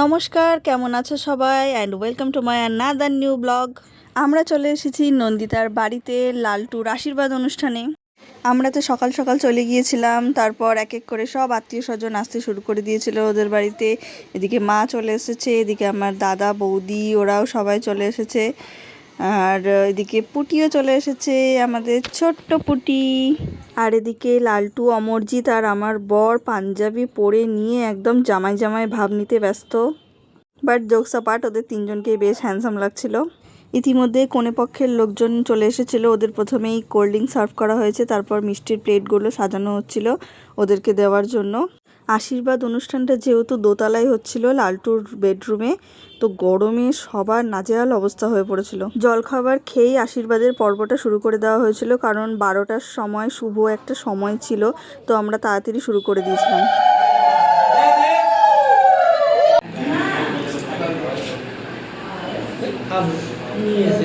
নমস্কার, কেমন আছো সবাই? And welcome to my another new blog আমরা চলে এসেছি নন্দিতার বাড়িতে লালটুর আশীর্বাদ অনুষ্ঠানে। আমরা তো সকাল সকাল চলে গিয়েছিলাম, তারপর এক এক করে সব আত্মীয় স্বজন আসতে শুরু করে দিয়েছিল ওদের বাড়িতে। এদিকে মা চলে এসেছে, এদিকে আমার দাদা, বৌদি, ওরাও সবাই চলে এসেছে। আর এদিকে পুটিও চলে এসেছে, আমাদের ছোট্ট পুটি। আর এদিকে লালটু, অমরজিৎ আর আমার বর পাঞ্জাবি পরে নিয়ে একদম জামাই জামাই ভাব নিতে ব্যস্ত। বাট জোকসা পার্ট ওদের তিনজনকেই বেশ হ্যান্ডসাম লাগছিল। ইতিমধ্যে কোণে পক্ষের লোকজন চলে এসেছিল, ওদের প্রথমেই কোল্ড ড্রিঙ্ক সার্ভ করা হয়েছে, তারপর মিষ্টির প্লেটগুলো সাজানো হচ্ছিল ওদেরকে দেওয়ার জন্য। আশীর্বাদ অনুষ্ঠানটা যেহেতু দোতলায় হচ্ছিল, লালটুর বেডরুমে, তো গরমে সবার নাজেহাল অবস্থা হয়ে পড়েছিল। জলখাবার খেয়েই আশীর্বাদের পর্বটা শুরু করে দেওয়া হয়েছিল, কারণ বারোটার সময় শুভ একটা সময় ছিল, তো আমরা তাড়াতাড়ি শুরু করে দিয়েছিলাম। নিয়ে এসে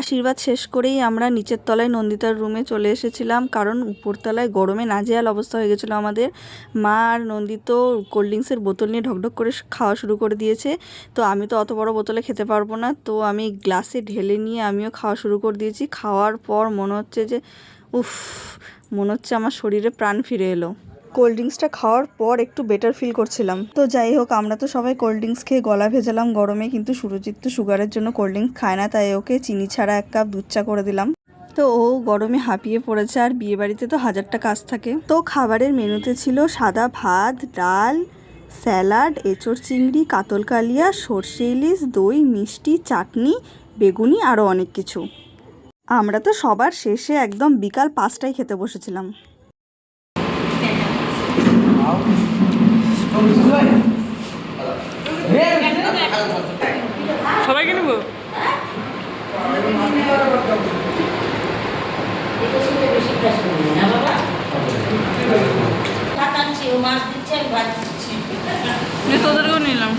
আশীর্বাদ শেষ করেই আমরা নিচের তলায় নন্দিতার রুমে চলে এসেছিলাম, কারণ উপরতলায় গরমে নাজেহাল অবস্থা হয়ে গেছিল আমাদের। মা আর নন্দিত কোল্ড ড্রিঙ্কসের বোতল নিয়ে ঢকঢক করে খাওয়া শুরু করে দিয়েছে। তো আমি তো অত বড় বোতলে খেতে পারব না। তো আমি গ্লাসে ঢেলে নিয়ে আমিও খাওয়া শুরু করে দিয়েছি। খাওয়ার পর মনে হচ্ছে যে, উফ, মনে হচ্ছে আমার শরীরে প্রাণ ফিরে এলো। কোল্ড ড্রিঙ্কসটা খাওয়ার পর একটু বেটার ফিল করছিলাম। তো যাই হোক, আমরা তো সবাই কোল্ড ড্রিঙ্কস খেয়ে গলা ভেজালাম গরমে, কিন্তু সুরজিৎ তো সুগারের জন্য কোল্ড ড্রিঙ্কস খায় না, তাই ওকে চিনি ছাড়া এক কাপ দুধ চা করে দিলাম। তো ও গরমে হাঁপিয়ে পড়েছে, আর বিয়ে বাড়িতে তো হাজারটা কাজ থাকে। তো খাবারের মেনুতে ছিল সাদা ভাত, ডাল, স্যালাড, এঁচড় চিংড়ি, কাতল কালিয়া, সর্ষে ইলিশ, দই, মিষ্টি, চাটনি, বেগুনি আরও অনেক কিছু। আমরা তো সবার শেষে একদম বিকাল পাঁচটায় খেতে বসেছিলাম। সবাইকে নেব? দিচ্ছি তোদেরকেও নিলাম।